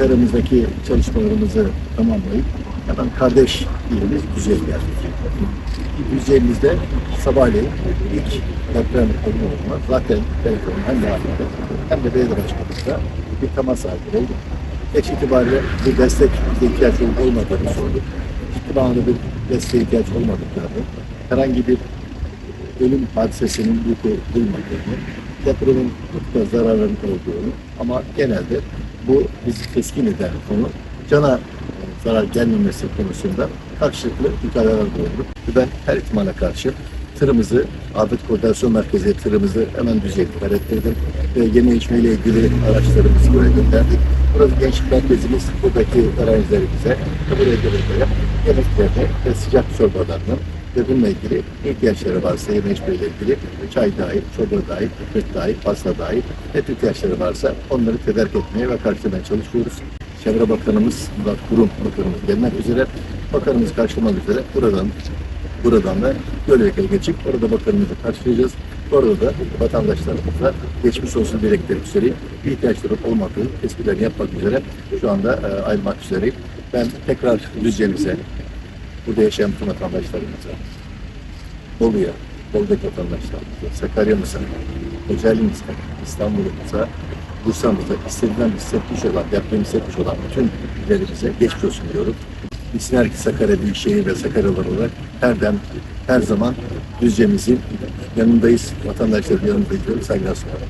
Sera'mızdaki çalışmalarımızı tamamlayıp hemen kardeş ilimiz Düzce'ye geldik. Düzce'mizde sabahleyin ilk deprem olma zaten telefonun hem valide hem de belediye başkanımızla bir temas halinde olduk. Geç itibariyle bir destek bize ihtiyaç olup olmadığını sorduk. Ciddi manada bir desteğe ihtiyaç olmadıklarını, herhangi bir ölüm hadisesinin vuku bulmadığını, depremin mutlaka zararların olduğunu ama genelde bu bizi teskin eden konu cana e, zarar gelmemesi konusunda karşılıklı müdahaleler bulunduk. Ben her ihtimale karşı tırımızı, Afet Koordinasyon Merkezi tırımızı hemen iptal ettirdim ve yeme içme ile ilgili araçlarımızı buraya gönderdik. Burası gençlik merkezimiz, buradaki öğrencilerimize buraya gelenlere yemeklerini ve sıcak çorbalarını ve bununla ilgili ihtiyaçları varsa yeme içme ile ilgili çay dahil, çorba dahil, ekmek dahil, pasta dahil ne ihtiyaçları varsa onları tedarik etmeye ve karşılamaya çalışıyoruz. Çevre Bakanımız Murat Kurum Bakanımız gelmek üzere. Bakanımız karşılamak üzere buradan buradan da Gölvek'e geçip orada bakanımızı karşılayacağız. Orada da vatandaşlarımıza geçmiş olsun dilekleri üzere ihtiyaçları olmadığı tespitlerini yapmak üzere şu anda e, ayrılmak üzereyim. Ben tekrar Düzce'mize, burada yaşayan bütün vatandaşlarımıza, Bolu'ya, Bolu'daki vatandaşlarımıza, Sakarya'mıza, Kocaeli'mize, İstanbul'umuza, Bursa'mıza istediğinden hissetmiş olan, depremi hissetmiş olan bütün illerimize geçmiş olsun diyorum. Biz Sinergi Sakarya Büyükşehir ve Sakaryalar olarak her dem, her zaman Düzce'mizin yanındayız. Vatandaşların yanındayız diyorum. Saygılar sunarım.